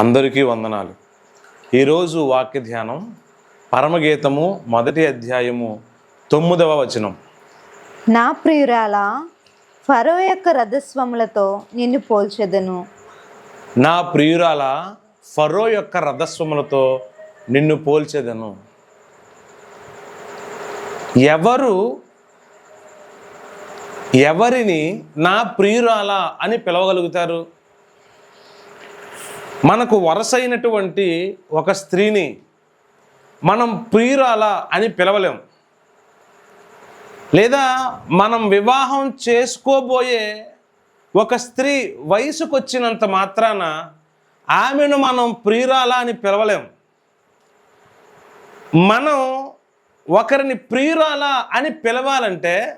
అందరికీ వందనాలు. ఈరోజు వాక్య ధ్యానం పరమగీతము మొదటి అధ్యాయము తొమ్మిదవ వచనం. నా ప్రియురాల ఫరో యొక్క రథస్వములతో నిన్ను పోల్చెదను. నా ప్రియురాల ఫరో యొక్క రథస్వములతో నిన్ను పోల్చెదను. ఎవరు ఎవరిని నా ప్రియురాల అని పిలవగలుగుతారు? మనకు వరసైనటువంటి ఒక స్త్రీని మనం ప్రియురాల అని పిలవలేం. లేదా మనం వివాహం చేసుకోబోయే ఒక స్త్రీ వయసుకు వచ్చినంత మాత్రాన ఆమెను మనం ప్రియురాల అని పిలవలేం. మనం ఒకరిని ప్రియురాల అని పిలవాలంటే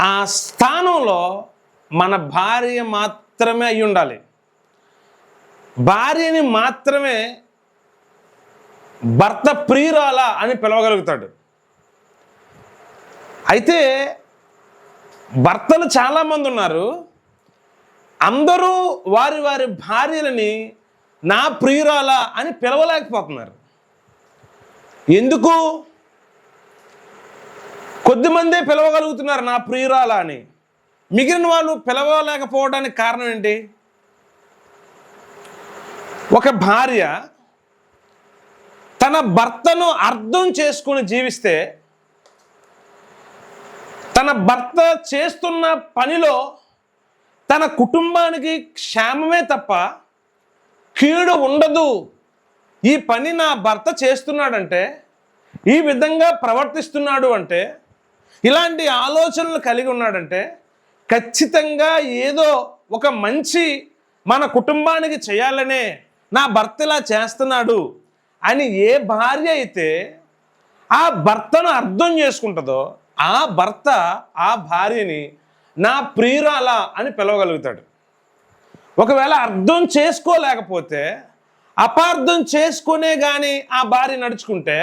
ఆ స్థానంలో మన భార్య మాత్రమే అయి ఉండాలి భార్యని మాత్రమే భర్త ప్రియురాల అని పిలవగలుగుతాడు. అయితే భర్తలు చాలామంది ఉన్నారు. అందరూ వారి వారి భార్యలని నా ప్రియురాల అని పిలవలేకపోతున్నారు. ఎందుకు? కొద్దిమందే పిలవగలుగుతున్నారు నా ప్రియురాల అని. మిగిలిన వాళ్ళు పిలవలేకపోవడానికి కారణం ఏంటి? ఒక భార్య తన భర్తను అర్థం చేసుకుని జీవిస్తే తన భర్త చేస్తున్న పనిలో తన కుటుంబానికి క్షేమమే తప్ప కీడు ఉండదు. ఈ పని నా భర్త చేస్తున్నాడంటే ఈ విధంగా ప్రవర్తిస్తున్నాడు అంటే ఇలాంటి ఆలోచనలు కలిగి ఉన్నాడంటే ఖచ్చితంగా ఏదో ఒక మంచి మన కుటుంబానికి చేయాలనే నా భర్త ఇలా చేస్తున్నాడు అని ఏ భార్య అయితే ఆ భర్తను అర్థం చేసుకుంటుందో ఆ భర్త ఆ భార్యని నా ప్రియురాల అని పిలవగలుగుతాడు. ఒకవేళ అర్థం చేసుకోలేకపోతే అపార్థం చేసుకునే కానీ ఆ భార్య నడుచుకుంటే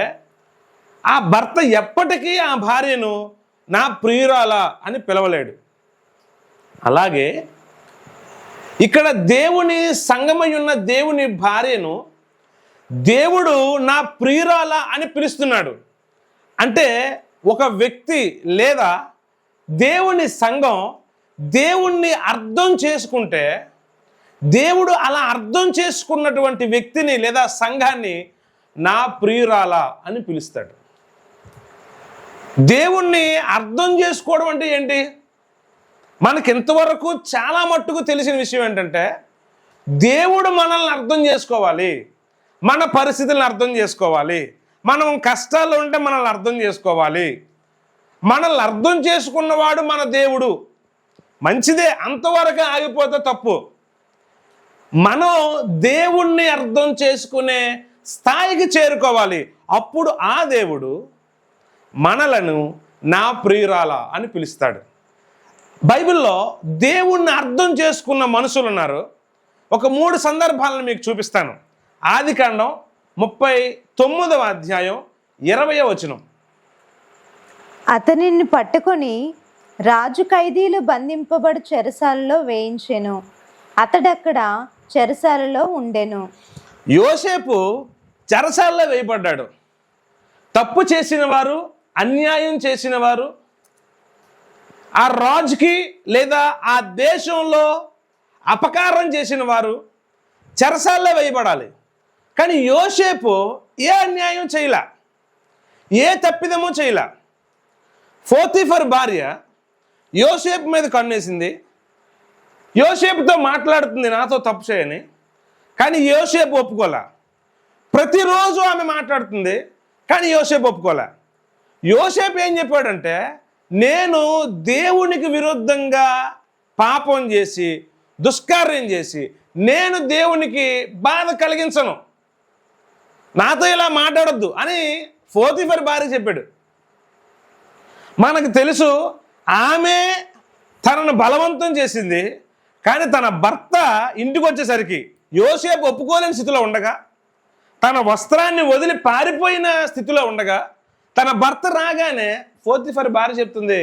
ఆ భర్త ఎప్పటికీ ఆ భార్యను నా ప్రియురాల అని పిలవలేడు. అలాగే ఇక్కడ దేవుని సంగమై ఉన్న దేవుని భార్యను దేవుడు నా ప్రియురాల అని పిలుస్తున్నాడు. అంటే ఒక వ్యక్తి లేదా దేవుని సంఘం దేవుణ్ణి అర్థం చేసుకుంటే దేవుడు అలా అర్థం చేసుకున్నటువంటి వ్యక్తిని లేదా సంఘాన్ని నా ప్రియురాల అని పిలుస్తాడు. దేవుణ్ణి అర్థం చేసుకోవడం అంటే ఏంటి? మనకి ఇంతవరకు చాలా మట్టుకు తెలిసిన విషయం ఏంటంటే దేవుడు మనల్ని అర్థం చేసుకోవాలి. మన పరిస్థితులను అర్థం చేసుకోవాలి. మనం కష్టాలు ఉంటే మనల్ని అర్థం చేసుకోవాలి. మనల్ని అర్థం చేసుకున్నవాడు మన దేవుడు. మంచిదే అంతవరకు ఆగిపోతే తప్పు. మనం దేవుణ్ణి అర్థం చేసుకునే స్థాయికి చేరుకోవాలి. అప్పుడు ఆ దేవుడు మనలను నా ప్రియురాల అని పిలుస్తాడు. బైబిల్లో దేవుణ్ణి అర్థం చేసుకున్న మనుషులు ఉన్నారు. ఒక మూడు సందర్భాలను మీకు చూపిస్తాను. ఆదికాండం ముప్పై తొమ్మిదవ అధ్యాయం ఇరవయో వచనం. అతనిని పట్టుకొని రాజు ఖైదీలు బంధింపబడు చెరసాలలో వేయించెను. అతడక్కడ చెరసాలలో ఉండెను. యోసేపు చెరసాల్లో వేయబడ్డాడు. తప్పు చేసిన వారు అన్యాయం చేసిన వారు ఆ రాజుకి లేదా ఆ దేశంలో అపకారం చేసిన వారు చెరసాల్లో వేయబడాలి. కానీ యోసేపు ఏ అన్యాయం చేయలే ఏ తప్పిదమో చేయలే. ఫోర్తిఫర్ భార్య యోసేపు మీద కన్నేసింది. యోసేపుతో మాట్లాడుతుంది నాతో తప్పు చేయని. కానీ యోసేపు ఒప్పుకోలే. ప్రతిరోజు ఆమె మాట్లాడుతుంది కానీ యోసేపు ఒప్పుకోలే. యోసేపు ఏం చెప్పాడంటే నేను దేవునికి విరుద్ధంగా పాపం చేసి దుష్కార్యం చేసి నేను దేవునికి బాధ కలిగించను. నాతో ఇలా మాట్లాడొద్దు అని ఫోతిఫర్ భార్య చెప్పాడు. మనకు తెలుసు ఆమె తనను బలవంతం చేసింది కానీ తన భర్త ఇంటికి వచ్చేసరికి యోసేపు ఒప్పుకోలేని స్థితిలో ఉండగా తన వస్త్రాన్ని వదిలి పారిపోయిన స్థితిలో ఉండగా తన భర్త రాగానే ఫోర్తిఫర్ భార్య చెప్తుంది.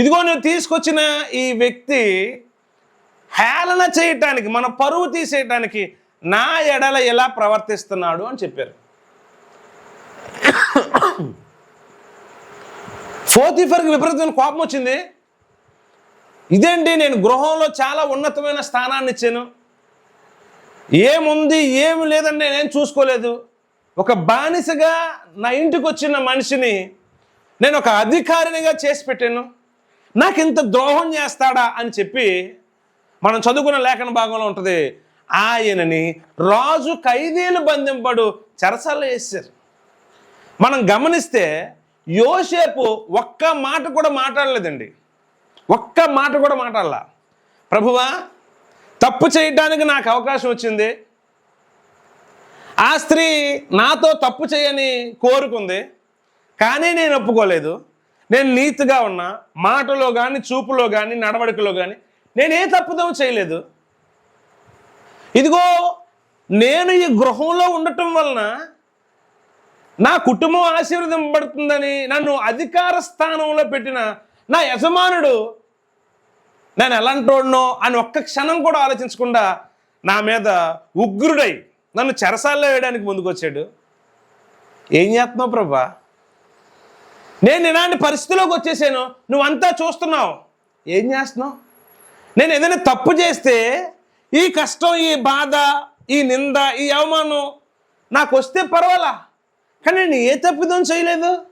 ఇదిగో నువ్వు తీసుకొచ్చిన ఈ వ్యక్తి హేళన చేయటానికి మన పరువు తీసేయటానికి నా ఎడల ఎలా ప్రవర్తిస్తున్నాడు అని చెప్పారు. ఫోర్తిఫర్కి విపరీతమైన కోపం వచ్చింది. ఇదేంటి నేను గృహంలో చాలా ఉన్నతమైన స్థానాన్ని ఇచ్చాను. ఏముంది ఏమి లేదని నేనేం చూసుకోలేదు. ఒక బానిసగా నా ఇంటికి వచ్చిన మనిషిని నేను ఒక అధికారినిగా చేసి పెట్టాను. నాకు ఇంత ద్రోహం చేస్తాడా అని చెప్పి మనం చదువుకున్న లేఖన భాగంలో ఉంటుంది. ఆయనని రాజు ఖైదీలు బంధింపడు చెరసలు వేశారు. మనం గమనిస్తే యోసేపు ఒక్క మాట కూడా మాట్లాడలేదండి. ఒక్క మాట కూడా మాట్లాడలా. ప్రభువా తప్పు చేయడానికి నాకు అవకాశం వచ్చింది. ఆ స్త్రీ నాతో తప్పు చేయని కోరుకుంది. కానీ నేను ఒప్పుకోలేదు. నేను నీతిగా ఉన్నా మాటలో కానీ చూపులో కానీ నడవడికలో కానీ నేను ఏ తప్పుదం చేయలేదు. ఇదిగో నేను ఈ గృహంలో ఉండటం వలన నా కుటుంబం ఆశీర్వదింపబడుతుందని నన్ను అధికార స్థానంలో పెట్టిన నా యజమానుడు నేను ఎలాంటోడ్నో అని ఒక్క క్షణం కూడా ఆలోచించకుండా నా మీద ఉగ్రుడై నన్ను చెరసాల్లో వేయడానికి ముందుకొచ్చాడు. ఏం చేస్తున్నావు ప్రభా? నేను ఇలాంటి పరిస్థితిలోకి వచ్చేసాను. నువ్వంతా చూస్తున్నావు. ఏం చేస్తున్నావు? నేను ఏదైనా తప్పు చేస్తే ఈ కష్టం ఈ బాధ ఈ నింద ఈ అవమానం నాకు వస్తే పర్వాలా? కానీ నేను ఏ తప్పిదం చేయలేదు.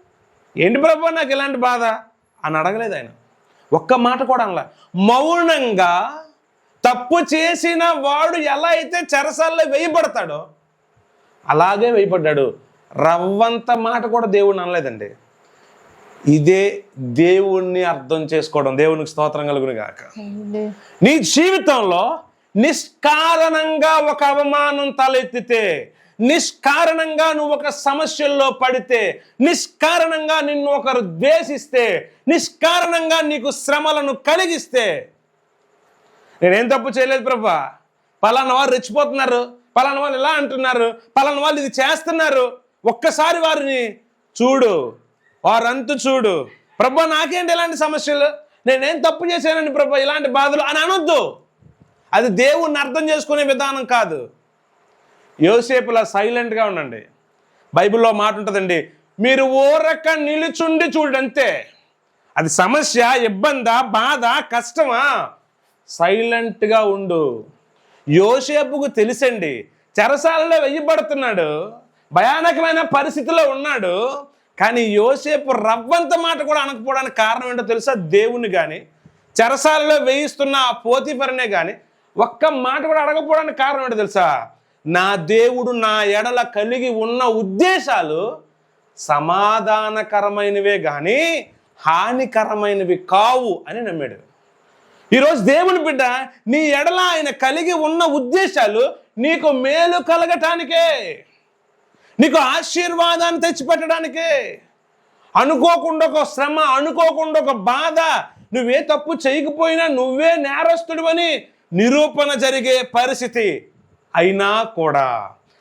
ఏంటి ప్రభు నాకు ఇలాంటి బాధ? అని అడగలేదు ఆయన. ఒక్క మాట కూడా అనలా. మౌనంగా తప్పు చేసిన వాడు ఎలా అయితే చెరసాల్లో వేయబడతాడో అలాగే వేయబడ్డాడు. రవ్వంత మాట కూడా దేవుడిని అనలేదండి. ఇదే దేవుణ్ణి అర్థం చేసుకోవడం దేవునికి స్తోత్రం కలుగును గాక. నీ జీవితంలో నిష్కారణంగా ఒక అవమానం తలెత్తితే నిష్కారణంగా నువ్వు ఒక సమస్యల్లో పడితే నిష్కారణంగా నిన్ను ఒకరు ద్వేషిస్తే నిష్కారణంగా నీకు శ్రమలను కలిగిస్తే నేనేం తప్పు చేయలేదు ప్రభా. పలానా వారు రెచ్చిపోతున్నారు పలానా వాళ్ళు ఇలా అంటున్నారు పలానా వాళ్ళు ఇది చేస్తున్నారు. ఒక్కసారి వారిని చూడు. వారంతు చూడు. ప్రభా నాకేంటి ఇలాంటి సమస్యలు? నేనేం తప్పు చేశానండి ప్రభా ఇలాంటి బాధలు అని అనొద్దు. అది దేవుణ్ణి అర్థం చేసుకునే విధానం కాదు. యోసేపులా సైలెంట్గా ఉండండి. బైబిల్లో మాట ఉంటుందండి మీరు ఊరక నిలుచుండి చూడంతే అది సమస్య ఇబ్బందా బాధ కష్టమా? సైలెంట్గా ఉండు. యోసేపుకు తెలుసండి చెరసాలలో వెయ్యబడుతున్నాడు భయానకమైన పరిస్థితిలో ఉన్నాడు. కానీ యోసేపు రవ్వంత మాట కూడా అనకపోవడానికి కారణం ఏంటో తెలుసా? దేవుని కానీ చెరసాలలో వేయిస్తున్న ఆ పోతిపరనే కానీ ఒక్క మాట కూడా అడగకపోవడానికి కారణం ఏంటో తెలుసా? నా దేవుడు నా ఎడల కలిగి ఉన్న ఉద్దేశాలు సమాధానకరమైనవే కానీ హానికరమైనవి కావు అని నమ్మాడు. ఈరోజు దేవుని బిడ్డ నీ ఎడల ఆయన కలిగి ఉన్న ఉద్దేశాలు నీకు మేలు కలగటానికే. నీకు ఆశీర్వాదాన్ని తెచ్చిపెట్టడానికే. అనుకోకుండా ఒక శ్రమ అనుకోకుండా ఒక బాధ నువ్వే తప్పు చేయకపోయినా నువ్వే నేరస్తుడివని నిరూపణ జరిగే పరిస్థితి అయినా కూడా.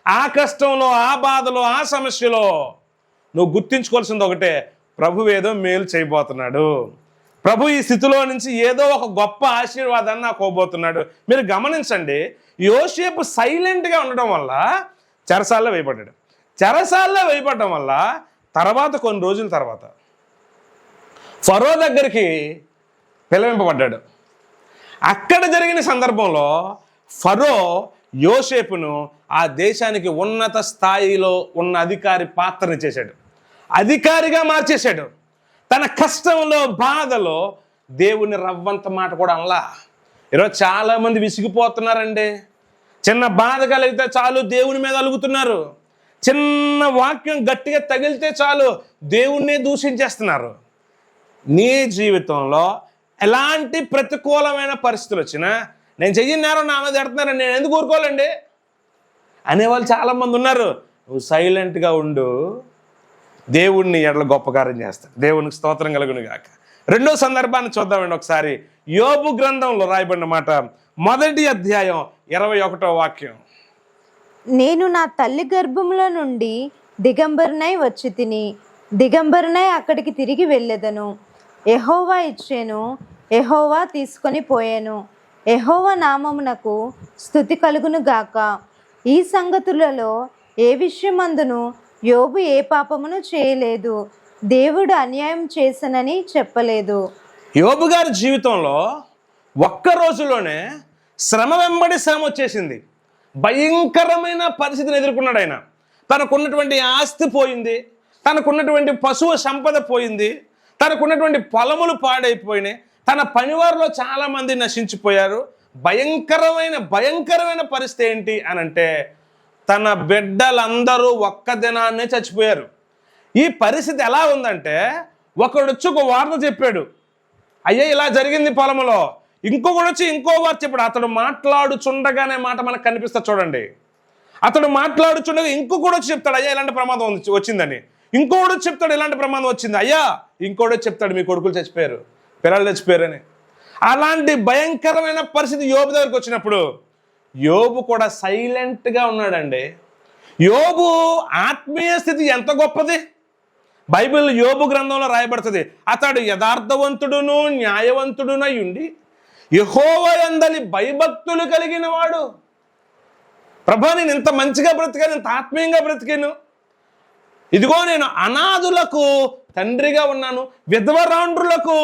ఆ కష్టంలో ఆ బాధలో ఆ సమస్యలో నువ్వు గుర్తించుకోవాల్సింది ఒకటే ప్రభు ఏదో మేలు చేయబోతున్నాడు. ప్రభు ఈ స్థితిలో నుంచి ఏదో ఒక గొప్ప ఆశీర్వాదాన్ని నాకు పోబోతున్నాడు మీరు గమనించండి యోసేపు సైలెంట్గా ఉండడం వల్ల చెరసాల్లో వేయబడ్డాడు. చెరసాల్లో వేయబడడం వల్ల తర్వాత కొన్ని రోజుల తర్వాత ఫరో దగ్గరికి పిలవింపబడ్డాడు. అక్కడ జరిగిన సందర్భంలో ఫరో యోసేపును ఆ దేశానికి ఉన్నత స్థాయిలో ఉన్న అధికారి పాత్రని చేశాడు. అధికారిగా మార్చేశాడు. తన కష్టంలో బాధలో దేవుని రవ్వంత మాట కూడా అనలా. ఈరోజు చాలామంది విసిగిపోతున్నారండి. చిన్న బాధ కలిగితే చాలు దేవుని మీద అలుగుతున్నారు. చిన్న వాక్యం గట్టిగా తగిలితే చాలు దేవుణ్ణే దూషించేస్తున్నారు. నీ జీవితంలో ఎలాంటి ప్రతికూలమైన పరిస్థితులు వచ్చినా నేను చెయ్యని నేరం నా మీద ఎడుతున్నారని నేను ఎందుకు ఊరుకోవాలండి? అనేవాళ్ళు చాలామంది ఉన్నారు. నువ్వు సైలెంట్గా ఉండు. దేవుణ్ణి ఎడల గొప్ప కార్యం చేస్తాడు దేవునికి స్తోత్రం కలుగును గాక. రెండో సందర్భాన్ని చూద్దామండి ఒకసారి. యోబు గ్రంథంలో రాయబడిన మాట మొదటి అధ్యాయం ఇరవై ఒకటో వాక్యం. నేను నా తల్లి గర్భంలో నుండి దిగంబరునై వచ్చి తిని దిగంబరునై అక్కడికి తిరిగి వెళ్ళెదను. ఎహోవా ఇచ్చాను ఎహోవా తీసుకొని పోయాను. ఎహోవా నామమునకు స్థుతి కలుగును గాక. ఈ సంగతులలో ఏ విషయమందును యోబు ఏ పాపమును చేయలేదు. దేవుడు అన్యాయం చేసనని చెప్పలేదు. యోబు గారి జీవితంలో ఒక్క రోజులోనే శ్రమ వెంబడి శ్రమ వచ్చేసింది భయంకరమైన పరిస్థితిని ఎదుర్కొన్నాడు ఆయన. తనకున్నటువంటి ఆస్తి పోయింది తనకున్నటువంటి పశువు సంపద పోయింది తనకున్నటువంటి పొలములు పాడైపోయినాయి తన పనివారిలో చాలామంది నశించిపోయారు. భయంకరమైన భయంకరమైన పరిస్థితి ఏంటి అని అంటే తన బిడ్డలందరూ ఒక్క దినాన్నే చచ్చిపోయారు. ఈ పరిస్థితి ఎలా ఉందంటే ఒకడు వచ్చి ఒక వార్త చెప్పాడు. అయ్యా ఇలా జరిగింది పొలంలో ఇంకొకడు వచ్చి ఇంకో వార్త చెప్పాడు అతడు మాట్లాడుచుండగానే మాట మనకు కనిపిస్తా చూడండి. అతడు మాట్లాడుచుండగా ఇంకొకడు వచ్చి చెప్తాడు అయ్యా ఇలాంటి ప్రమాదం వచ్చిందని. ఇంకోడు చెప్తాడు ఇలాంటి ప్రమాదం వచ్చింది అయ్యా ఇంకోడు చెప్తాడు మీ కొడుకులు చచ్చిపోయారు పిల్లలు చచ్చిపోయారని. అలాంటి భయంకరమైన పరిస్థితి యోబు దగ్గరికి వచ్చినప్పుడు యోబు కూడా సైలెంట్గా ఉన్నాడండి. యోబు ఆత్మీయ స్థితి ఎంత గొప్పది? బైబిల్ యోబు గ్రంథంలో రాయబడుతుంది అతడు యథార్థవంతుడును న్యాయవంతుడునై ఉండి యహోవయందలి భయభక్తులు కలిగిన వాడు ప్రభా నేను ఇంత మంచిగా బ్రతికాను ఇంత ఆత్మీయంగా బ్రతికాను. ఇదిగో నేను అనాథులకు తండ్రిగా ఉన్నాను విధవరాండ్రులకు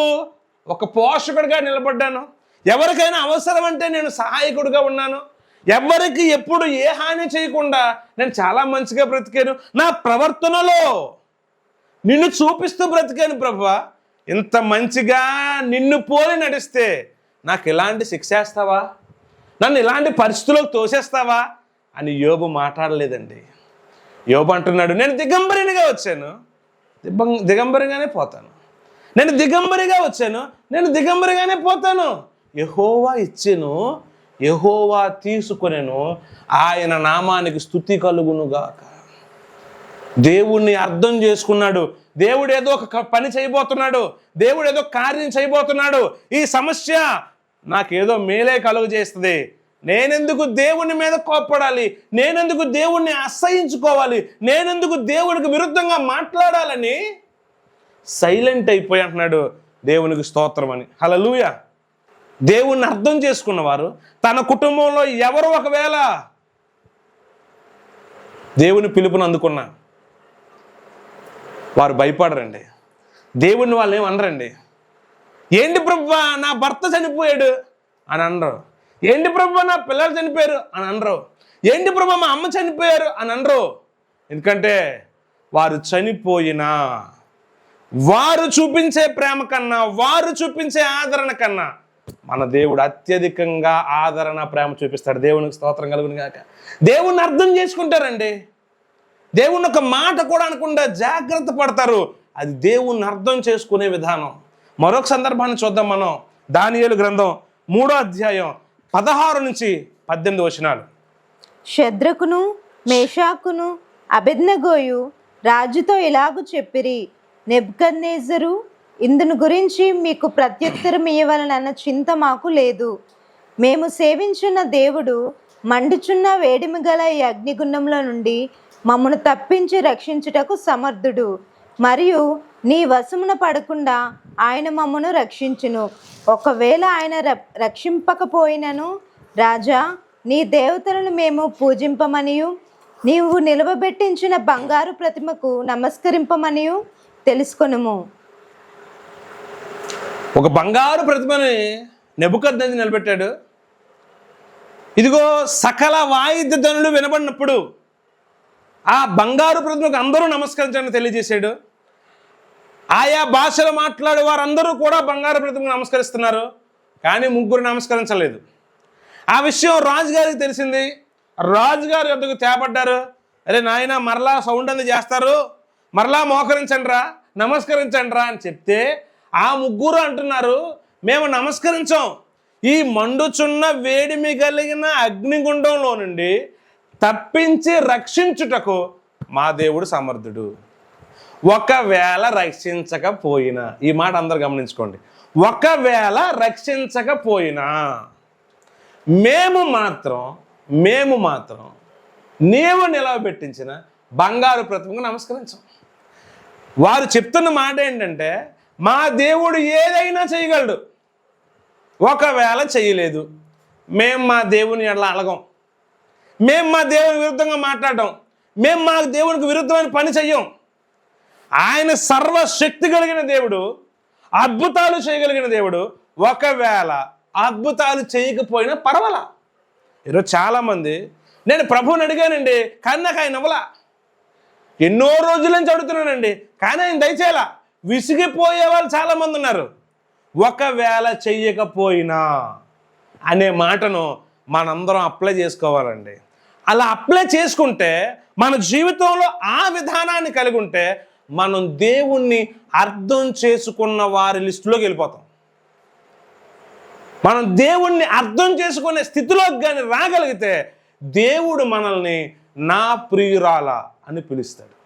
ఒక పోషకుడిగా నిలబడ్డాను. ఎవరికైనా అవసరం అంటే నేను సహాయకుడిగా ఉన్నాను. ఎవరికి ఎప్పుడు ఏ హాని చేయకుండా నేను చాలా మంచిగా బ్రతికాను. నా ప్రవర్తనలో నిన్ను చూపిస్తూ బ్రతికాను ప్రభా. ఇంత మంచిగా నిన్ను పోలి నడిస్తే నాకు ఇలాంటి శిక్ష వేస్తావా? నన్ను ఇలాంటి పరిస్థితుల్లోకి తోసేస్తావా? అని యోబు మాట్లాడలేదండి. యోబు అంటున్నాడు నేను దిగంబరినిగా వచ్చాను. దిబ్బం- దిగంబరిగానే పోతాను. నేను దిగంబరిగా వచ్చాను. నేను దిగంబరిగానే పోతాను. యహోవా ఇచ్చెను యహోవా తీసుకునేను ఆయన నామానికి స్థుతి కలుగునుగాక. దేవుణ్ణి అర్థం చేసుకున్నాడు. దేవుడు ఏదో ఒక పని చేయబోతున్నాడు. దేవుడు ఏదో కార్యం చేయబోతున్నాడు. ఈ సమస్య నాకేదో మేలే కలుగు చేస్తుంది. నేనెందుకు దేవుని మీద కోప్పడాలి? నేనెందుకు దేవుణ్ణి అసహించుకోవాలి? నేనెందుకు దేవుడికి విరుద్ధంగా మాట్లాడాలని సైలెంట్ అయిపోయి అంటున్నాడు దేవునికి స్తోత్రం అని. హలలుయ దేవుణ్ణి అర్థం చేసుకున్నవారు తన కుటుంబంలో ఎవరు ఒకవేళ దేవుని పిలుపుని అందుకున్నా వారు భయపడరండి. దేవుణ్ణి వాళ్ళు ఏమనరండి అనరండి. ఏంటి ప్రభా నా భర్త చనిపోయాడు? అని అనరు. ఏంటి ప్రభా నా పిల్లలు చనిపోయారు? అని అనరు. ఏంటి ప్రభా మా అమ్మ చనిపోయారు? అని అనరు. ఎందుకంటే వారు చనిపోయినా వారు చూపించే ప్రేమ కన్నా వారు చూపించే ఆదరణ కన్నా మన దేవుడు అత్యధికంగా ఆదరణ ప్రేమ చూపిస్తాడు. దేవునికి స్తోత్రం కలుగును కాక దేవుణ్ణి అర్థం చేసుకుంటారండి. దేవుని ఒక మాట కూడా అనకుండా జాగ్రత్త పడతారు. అది దేవుణ్ణి అర్థం చేసుకునే విధానం. మరొక సందర్భాన్ని చూద్దాం మనం. దానియలు గ్రంథం మూడో అధ్యాయం పదహారు నుంచి పద్దెనిమిది వచనాలు. శద్రకును మేషాకును అభిజ్ఞగోయు రాజుతో ఇలాగు చెప్పిరి. నెబ్కన్నేజరు ఇందును గురించి మీకు ప్రత్యుత్తరం ఇవ్వాలనన్న చింత మాకు లేదు. మేము సేవించున్న దేవుడు మండుచున్న వేడిమి గల ఈ అగ్నిగుండంలో నుండి మమ్మను తప్పించి రక్షించుటకు సమర్థుడు. మరియు నీ వశమున పడకుండా ఆయన మమ్మను రక్షించును. ఒకవేళ ఆయన ర- రక్షింపకపోయినను రాజా నీ దేవతలను మేము పూజింపమనియు. నీవు నిలవబెట్టించిన బంగారు ప్రతిమకు నమస్కరింపమనియు. తెలుసుకొనుము. ఒక బంగారు ప్రతిమని నెబుకద్దని నిలబెట్టాడు. ఇదిగో సకల వాయిద్య ధనులు వినబడినప్పుడు ఆ బంగారు ప్రతిమకు అందరూ నమస్కరించాలని తెలియజేశాడు. ఆయా భాషలు మాట్లాడే వారందరూ కూడా బంగారు ప్రతిమకు నమస్కరిస్తున్నారు కానీ ముగ్గురు నమస్కరించలేదు. ఆ విషయం రాజుగారికి తెలిసింది. రాజుగారు ఎందుకు చేపడ్డారు అరే నాయన మరలా సౌండ్ అంది చేస్తారు. మరలా మోకరించండి రా నమస్కరించండి రా అని చెప్తే ఆ ముగ్గురు అంటున్నారు మేము నమస్కరించాం. ఈ మండుచున్న వేడిమి కలిగిన అగ్నిగుండంలో నుండి తప్పించి రక్షించుటకు మా దేవుడు సమర్థుడు. ఒకవేళ రక్షించకపోయినా ఈ మాట అందరు గమనించుకోండి. ఒకవేళ రక్షించకపోయినా మేము మాత్రం మేము మాత్రం నీవు నిలవబెట్టించిన బంగారు ప్రతిమకు నమస్కరించాం. వారు చెప్తున్న మాట ఏంటంటే మా దేవుడు ఏదైనా చేయగలడు. ఒకవేళ చేయలేదు మేము మా దేవుని ఎట్లా అలగం. మేము మా దేవుని విరుద్ధంగా మాట్లాడడం. మేము మా దేవునికి విరుద్ధమైన పని చెయ్యం. ఆయన సర్వశక్తి కలిగిన దేవుడు అద్భుతాలు చేయగలిగిన దేవుడు ఒకవేళ అద్భుతాలు చేయకపోయినా పర్వాలా? ఈరోజు చాలామంది నేను ప్రభువుని అడిగానండి కానీ నాకు ఆయన ఇవ్వలా ఎన్నో రోజుల నుంచి అడుగుతున్నానండి కానీ ఆయన దయచేలా విసిగిపోయే వాళ్ళు చాలామంది ఉన్నారు. ఒకవేళ చెయ్యకపోయినా అనే మాటను మనందరం అప్లై చేసుకోవాలండి. అలా అప్లై చేసుకుంటే మన జీవితంలో ఆ విధానాన్ని కలిగి ఉంటే మనం దేవుణ్ణి అర్థం చేసుకున్న వారి లిస్టులోకి వెళ్ళిపోతాం. మనం దేవుణ్ణి అర్థం చేసుకునే స్థితిలోకి కానీ రాగలిగితే దేవుడు మనల్ని నా ప్రియురాల అని పిలుస్తాడు.